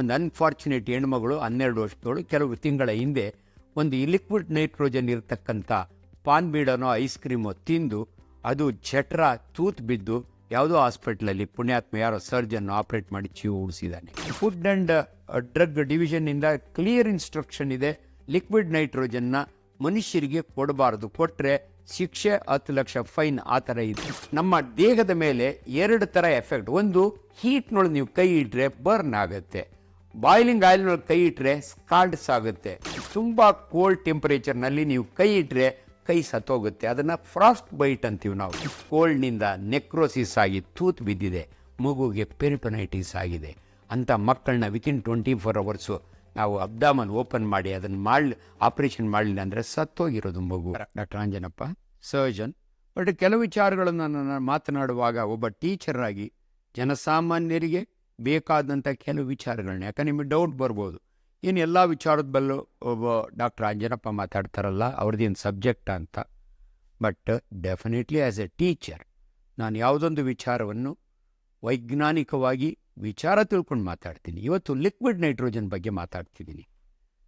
ಒಂದು ಅನ್ಫಾರ್ಚುನೇಟ್ ಹೆಣ್ಮಗಳು ಹನ್ನೆರಡು ವರ್ಷದವಳು. ಕೆಲವು ತಿಂಗಳ ಹಿಂದೆ ಒಂದು ಲಿಕ್ವಿಡ್ ನೈಟ್ರೋಜನ್ ಇರತಕ್ಕಂಥ ಪಾನ್ ಬೀಡನೋ ಐಸ್ ಕ್ರೀಮೋ ತಿಂದು ಅದು ಜಠರ ತೂತ್ ಬಿದ್ದು ಯಾವುದೋ ಹಾಸ್ಪಿಟ್ಲಲ್ಲಿ ಪುಣ್ಯಾತ್ಮ ಯಾರೋ ಸರ್ಜನ್ ಆಪರೇಟ್ ಮಾಡಿ ಜೀವ ಉಳಿಸಿದ್ದಾನೆ ಫುಡ್ ಅಂಡ್ ಡ್ರಗ್ ಡಿವಿಷನ್ನಿಂದ ಕ್ಲಿಯರ್ ಇನ್ಸ್ಟ್ರಕ್ಷನ್ ಇದೆ. ಲಿಕ್ವಿಡ್ ನೈಟ್ರೋಜನ್ನ ಮನುಷ್ಯರಿಗೆ ಕೊಡಬಾರದು. ಕೊಟ್ಟರೆ ಶಿಕ್ಷೆ ಹತ್ತು ಲಕ್ಷ ಫೈನ್ ಆ ಥರ ಇದೆ. ನಮ್ಮ ದೇಹದ ಮೇಲೆ ಎರಡು ಥರ ಎಫೆಕ್ಟ್ ಒಂದು ಹೀಟ್ನೊಳಗೆ ನೀವು ಕೈ ಇಟ್ಟರೆ ಬರ್ನ್ ಆಗುತ್ತೆ. ಬಾಯ್ಲಿಂಗ್ ಆಯಿಲ್ನೊಳಗೆ ಕೈ ಇಟ್ಟರೆ ಸ್ಕಾಲ್ಡ್ಸ್ ಆಗುತ್ತೆ ತುಂಬ ಕೋಲ್ಡ್ ಟೆಂಪರೇಚರ್ನಲ್ಲಿ ನೀವು ಕೈ ಇಟ್ಟರೆ ಕೈ ಸತ್ತೋಗುತ್ತೆ. ಅದನ್ನು ಫ್ರಾಸ್ಟ್ ಬೈಟ್ ಅಂತೀವಿ ನಾವು. ಕೋಲ್ಡ್ನಿಂದ ನೆಕ್ರೋಸಿಸ್ ಆಗಿ ತೂತ್ ಬಿದ್ದಿದೆ. ಮಗುಗೆ ಪೆರಿಟೊನೈಟಿಸ್ ಆಗಿದೆ. ಅಂಥ ಮಕ್ಕಳನ್ನ ವಿತಿನ್ ಟ್ವೆಂಟಿ ಫೋರ್ ಅವರ್ಸು ನಾವು ಅಬ್ದಾಮನ್ ಓಪನ್ ಮಾಡಿ ಅದನ್ನು ಮಾಡಿ ಆಪ್ರೇಷನ್ ಮಾಡಲಿಲ್ಲ ಅಂದರೆ ಸತ್ತೋಗಿರೋದು ಮಗು. ಡಾಕ್ಟರ್ ಅಂಜನಪ್ಪ ಸರ್ಜನ್ ಬಟ್ ಕೆಲವು ವಿಚಾರಗಳನ್ನು ನಾನು ಮಾತನಾಡುವಾಗ ಒಬ್ಬ ಟೀಚರಾಗಿ ಜನಸಾಮಾನ್ಯರಿಗೆ ಬೇಕಾದಂಥ ಕೆಲವು ವಿಚಾರಗಳನ್ನ, ಯಾಕಂದ್ರೆ ನಿಮಗೆ ಡೌಟ್ ಬರ್ಬೋದು. ಏನು ಎಲ್ಲ ವಿಚಾರದ ಬಲ್ಲೂ ಒಬ್ಬ ಡಾಕ್ಟರ್ ಅಂಜನಪ್ಪ ಮಾತಾಡ್ತಾರಲ್ಲ ಅವ್ರದ್ದೇನು ಸಬ್ಜೆಕ್ಟ್ ಅಂತ. But definitely as a teacher ನಾನು ಯಾವುದೊಂದು ವಿಚಾರವನ್ನು ವೈಜ್ಞಾನಿಕವಾಗಿ ವಿಚಾರ ತಿಳ್ಕೊಂಡು ಮಾತಾಡ್ತೀನಿ. ಇವತ್ತು ಲಿಕ್ವಿಡ್ ನೈಟ್ರೋಜನ್ ಬಗ್ಗೆ ಮಾತಾಡ್ತಿದ್ದೀನಿ.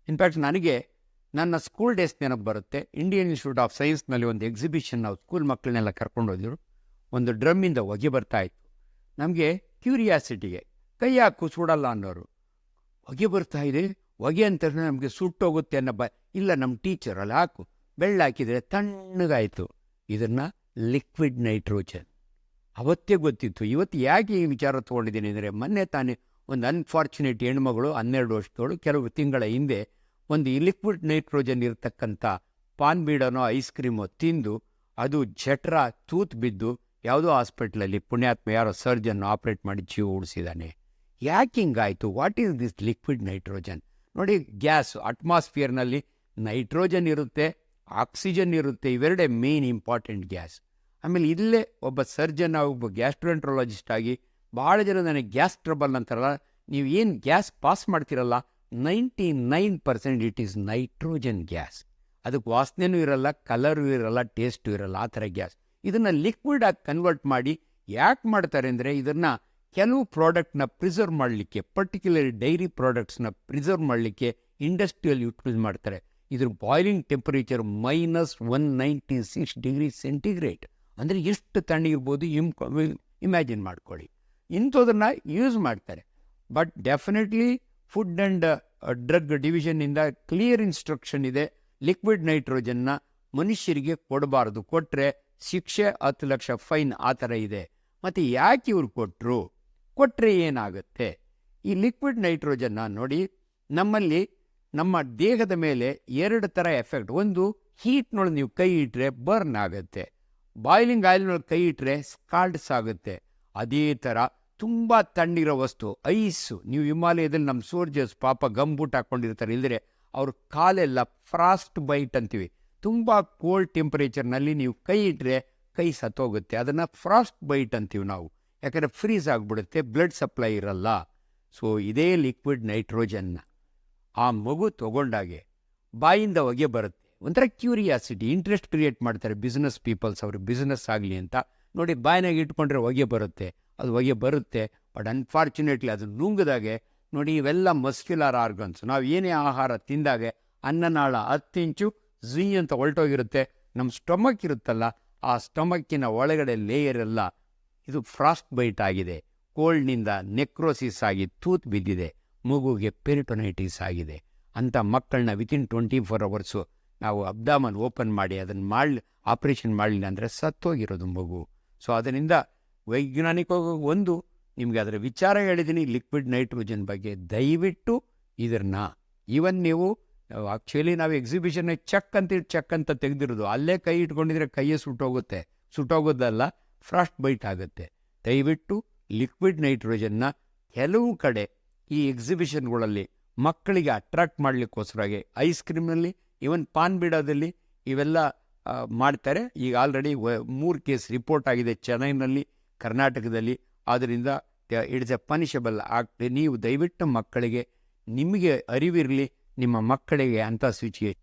ಇನ್ಫ್ಯಾಕ್ಟ್ ನನಗೆ ನನ್ನ ಸ್ಕೂಲ್ ಡೇಸ್ ನೆನಪು ಬರುತ್ತೆ. ಇಂಡಿಯನ್ ಇನ್ಸ್ಟಿಟ್ಯೂಟ್ ಆಫ್ ಸೈನ್ಸ್ನಲ್ಲಿ ಒಂದು ಎಕ್ಸಿಬಿಷನ್ ನಾವು ಸ್ಕೂಲ್ ಮಕ್ಕಳನ್ನೆಲ್ಲ ಕರ್ಕೊಂಡು ಹೋದಿರು. ಒಂದು ಡ್ರಮ್ಮಿಂದ ಹೊಗೆ ಬರ್ತಾ ಇತ್ತು. ನಮಗೆ ಕ್ಯೂರಿಯಾಸಿಟಿಗೆ ಕೈ ಹಾಕು ಸುಡಲ್ಲ ಅನ್ನೋರು. ಹೊಗೆ ಬರ್ತಾ ಇದೆ, ಹೊಗೆ ಅಂತ ನಮಗೆ ಸುಟ್ಟೋಗುತ್ತೆ ಅನ್ನೋ ಬ ಇಲ್ಲ ನಮ್ಮ ಟೀಚರ್ ಅಲ್ಲಿ ಹಾಕು. ಬೆಳ್ಳ ಹಾಕಿದರೆ ತಣ್ಣಗಾಯಿತು. ಇದನ್ನು ಲಿಕ್ವಿಡ್ ನೈಟ್ರೋಜನ್ ಅವತ್ತೇ ಗೊತ್ತಿತ್ತು. ಇವತ್ತು ಯಾಕೆ ಈ ವಿಚಾರ ತೊಗೊಂಡಿದ್ದೀನಿ ಅಂದರೆ, ಮೊನ್ನೆ ತಾನೇ ಒಂದು ಅನ್ಫಾರ್ಚುನೇಟ್ ಹೆಣ್ಮಗಳು ಹನ್ನೆರಡು ವರ್ಷದವಳು, ಕೆಲವು ತಿಂಗಳ ಹಿಂದೆ ಒಂದು ಲಿಕ್ವಿಡ್ ನೈಟ್ರೋಜನ್ ಇರತಕ್ಕಂಥ ಪಾನ್ ಬೀಡನೋ ಐಸ್ ಕ್ರೀಮೋ ತಿಂದು, ಅದು ಜಠರ, ತೂತ್ ಬಿದ್ದು, ಯಾವುದೋ ಹಾಸ್ಪಿಟ್ಲಲ್ಲಿ ಪುಣ್ಯಾತ್ಮ ಯಾರೋ ಸರ್ಜನ್ ಆಪರೇಟ್ ಮಾಡಿ ಜೀವ ಉಳಿಸಿದ್ದಾನೆ. ಯಾಕೆ ಹಿಂಗಾಯಿತು what is this liquid nitrogen ನೋಡಿ, ಗ್ಯಾಸ್ ಅಟ್ಮಾಸ್ಫಿಯರ್ನಲ್ಲಿ ನೈಟ್ರೋಜನ್ ಇರುತ್ತೆ ಆಕ್ಸಿಜನ್ ಇರುತ್ತೆ, ಇವೆರಡೇ ಮೇನ್ ಇಂಪಾರ್ಟೆಂಟ್ ಗ್ಯಾಸ್ ಆಮೇಲೆ ಇಲ್ಲೇ ಒಬ್ಬ ಸರ್ಜನ್ ಒಬ್ಬ ಗ್ಯಾಸ್ಟ್ರೋಂಟ್ರಾಲಜಿಸ್ಟ್ ಆಗಿ ಭಾಳ ಜನ ನನಗೆ ಗ್ಯಾಸ್ ಟ್ರಬಲ್ ಅಂತಾರಲ್ಲ, ನೀವು ಏನು ಗ್ಯಾಸ್ ಪಾಸ್ ಮಾಡ್ತಿರಲ್ಲ ninety nine percent it is nitrogen gas ಅದಕ್ಕೆ ವಾಸನೆನೂ ಇರಲ್ಲ ಕಲರು ಇರಲ್ಲ ಟೇಸ್ಟು ಇರಲ್ಲ, ಆ ಥರ ಗ್ಯಾಸ್ ಇದನ್ನು ಲಿಕ್ವಿಡ್ ಆಗಿ ಕನ್ವರ್ಟ್ ಮಾಡಿ ಯಾಕೆ ಮಾಡ್ತಾರೆ ಅಂದರೆ, ಇದನ್ನು ಕೆಲವು ಪ್ರಾಡಕ್ಟ್ನ ಪ್ರಿಸರ್ವ್ ಮಾಡಲಿಕ್ಕೆ ಪರ್ಟಿಕ್ಯುಲರ್ ಡೈರಿ ಪ್ರಾಡಕ್ಟ್ಸ್ನ ಪ್ರಿಸರ್ವ್ ಮಾಡಲಿಕ್ಕೆ ಇಂಡಸ್ಟ್ರಿಯಲ್ ಯೂಟಿಲೈಸ್ ಮಾಡ್ತಾರೆ. ಇದ್ರ boiling temperature minus one ninety six degree centigrade ಅಂದರೆ ಎಷ್ಟು ತಣ್ಣಗಿರ್ಬೋದು ಇಮ್ ಇಮ್ಯಾಜಿನ್ ಮಾಡ್ಕೊಳ್ಳಿ. ಇಂಥದನ್ನು ಯೂಸ್ ಮಾಡ್ತಾರೆ. But definitely food and drug ಡಿವಿಷನ್ನಿಂದ clear instruction ಇದೆ. ಲಿಕ್ವಿಡ್ ನೈಟ್ರೋಜನ್ನ ಮನುಷ್ಯರಿಗೆ ಕೊಡಬಾರದು. ಕೊಟ್ಟರೆ ಶಿಕ್ಷೆ ಹತ್ತು ಲಕ್ಷ ಫೈನ್ ಆ ಥರ ಇದೆ. ಮತ್ತು ಯಾಕೆ ಇವ್ರು ಕೊಟ್ಟರು ಕೊಟ್ಟರೆ ಏನಾಗುತ್ತೆ? ಈ ಲಿಕ್ವಿಡ್ ನೈಟ್ರೋಜನ್ನ ನೋಡಿ, ನಮ್ಮಲ್ಲಿ ನಮ್ಮ ದೇಹದ ಮೇಲೆ ಎರಡು ಥರ ಎಫೆಕ್ಟ್ ಒಂದು ಹೀಟ್ನೊಳಗೆ ನೀವು ಕೈ ಇಟ್ಟರೆ ಬರ್ನ್ ಆಗುತ್ತೆ. ಬಾಯ್ಲಿಂಗ್ ಆಯಿಲ್ನೊಳಗೆ ಕೈ ಇಟ್ಟರೆ ಸ್ಕಾಲ್ಡ್ಸ್ ಆಗುತ್ತೆ ಅದೇ ಥರ ತುಂಬ ತಣ್ಣಿರೋ ವಸ್ತು, ಐಸು. ನೀವು ಹಿಮಾಲಯದಲ್ಲಿ ನಮ್ಮ ಸೋಲ್ಜರ್ಸ್ ಪಾಪ ಗಂಬೂಟ್ ಹಾಕ್ಕೊಂಡಿರ್ತಾರೆ ಇಲ್ಲದ್ರೆ ಅವ್ರ ಕಾಲೆಲ್ಲ ಫ್ರಾಸ್ಟ್ ಬೈಟ್ ಅಂತೀವಿ. ತುಂಬ ಕೋಲ್ಡ್ ಟೆಂಪರೇಚರ್ನಲ್ಲಿ ನೀವು ಕೈ ಇಟ್ಟರೆ ಕೈ ಸತ್ತೋಗುತ್ತೆ. ಅದನ್ನು ಫ್ರಾಸ್ಟ್ ಬೈಟ್ ಅಂತೀವಿ ನಾವು. ಯಾಕಂದರೆ ಫ್ರೀಸ್ ಆಗಿಬಿಡುತ್ತೆ ಬ್ಲಡ್ ಸಪ್ಲೈ ಇರಲ್ಲ. ಸೊ ಇದೇ ಲಿಕ್ವಿಡ್ ನೈಟ್ರೋಜನ್ನ ಆ ಮಗು ತಗೊಂಡಾಗೆ ಬಾಯಿಂದ ಹೊಗೆ ಬರುತ್ತೆ. ಒಂಥರ ಕ್ಯೂರಿಯಾಸಿಟಿ ಇಂಟ್ರೆಸ್ಟ್ ಕ್ರಿಯೇಟ್ ಮಾಡ್ತಾರೆ ಬಿಸ್ನೆಸ್ ಪೀಪಲ್ಸ್ ಅವರು ಬಿಸ್ನೆಸ್ ಆಗಲಿ ಅಂತ. ನೋಡಿ, ಬಾಯಿನಾಗ ಇಟ್ಕೊಂಡ್ರೆ ಹೊಗೆ ಬರುತ್ತೆ, ಅದು ಹೊಗೆ ಬರುತ್ತೆ ಬಟ್ ಅನ್ಫಾರ್ಚುನೇಟ್ಲಿ ಅದು ನುಂಗಿದಾಗೆ ನೋಡಿ, ಇವೆಲ್ಲ ಮಸ್ಕ್ಯುಲರ್ ಆರ್ಗನ್ಸ್ ನಾವು ಏನೇ ಆಹಾರ ತಿಂದಾಗೆ ಅನ್ನನಾಳ ಹತ್ತು ಇಂಚು ಝೀ ಅಂತ ಹೊರಟೋಗಿರುತ್ತೆ ನಮ್ಮ ಸ್ಟೊಮಕ್ ಇರುತ್ತಲ್ಲ, ಆ ಸ್ಟೊಮಕ್ಕಿನ ಒಳಗಡೆ ಲೇಯರ್ ಎಲ್ಲ ಇದು ಫ್ರಾಸ್ಟ್ ಬೈಟ್ ಆಗಿದೆ. ಕೋಲ್ಡ್ನಿಂದ ನೆಕ್ರೋಸಿಸ್ ಆಗಿ ತೂತ್ ಬಿದ್ದಿದೆ. ಮಗುಗೆ ಪೆರಿಟೊನೈಟಿಸ್ ಆಗಿದೆ. ಅಂಥ ಮಕ್ಕಳನ್ನ ವಿತಿನ್ ಟ್ವೆಂಟಿ ಫೋರ್ ಅವರ್ಸು ನಾವು ಅಬ್ದಾಮನ್ ಓಪನ್ ಮಾಡಿ ಅದನ್ನು ಮಾಡಿ ಆಪರೇಷನ್ ಮಾಡಲಿಲ್ಲ ಅಂದರೆ ಸತ್ತೋಗಿರೋದು ಮಗು. ಸೊ ಅದರಿಂದ ವೈಜ್ಞಾನಿಕವಾಗಿ ಒಂದು, ನಿಮಗೆ ಅದರ ವಿಚಾರ ಹೇಳಿದ್ದೀನಿ ಲಿಕ್ವಿಡ್ ನೈಟ್ರೋಜನ್ ಬಗ್ಗೆ. ದಯವಿಟ್ಟು ಇದನ್ನ, ಈವನ್ ನೀವು ಆ್ಯಕ್ಚುಲಿ ನಾವು ಎಕ್ಸಿಬಿಷನ್ ಚೆಕ್ ಅಂತ ಚೆಕ್ ಅಂತ ತೆಗೆದಿರೋದು, ಅಲ್ಲೇ ಕೈ ಇಟ್ಕೊಂಡಿದ್ರೆ ಕೈಯೇ ಸುಟ್ಟೋಗುತ್ತೆ. ಸುಟ್ಟೋಗೋದಲ್ಲ ಫ್ರಾಸ್ಟ್ ಬೈಟ್ ಆಗುತ್ತೆ. ದಯವಿಟ್ಟು ಲಿಕ್ವಿಡ್ ನೈಟ್ರೋಜನ್ನ ಕೆಲವು ಕಡೆ ಈ ಎಕ್ಸಿಬಿಷನ್ಗಳಲ್ಲಿ ಮಕ್ಕಳಿಗೆ ಅಟ್ರಾಕ್ಟ್ ಮಾಡಲಿಕ್ಕೋಸ್ಕರವಾಗಿ ಐಸ್ ಕ್ರೀಮ್ನಲ್ಲಿ, ಈವನ್ ಪಾನ್ ಬಿಡೋದಲ್ಲಿ ಇವೆಲ್ಲ ಮಾಡ್ತಾರೆ. ಈಗ ಆಲ್ರೆಡಿ ಮೂರು ಕೇಸ್ ರಿಪೋರ್ಟ್ ಆಗಿದೆ ಚೆನ್ನೈನಲ್ಲಿ, ಕರ್ನಾಟಕದಲ್ಲಿ. ಆದ್ದರಿಂದ ಇಟ್ಸ್ ಎ ಪನಿಷಬಲ್ ಆಗ್ತದೆ ನೀವು ದಯವಿಟ್ಟು ಮಕ್ಕಳಿಗೆ ನಿಮಗೆ ಅರಿವಿರಲಿ, ನಿಮ್ಮ ಮಕ್ಕಳಿಗೆ ಅಂಥ ಸಿಚುಯೇಷನ್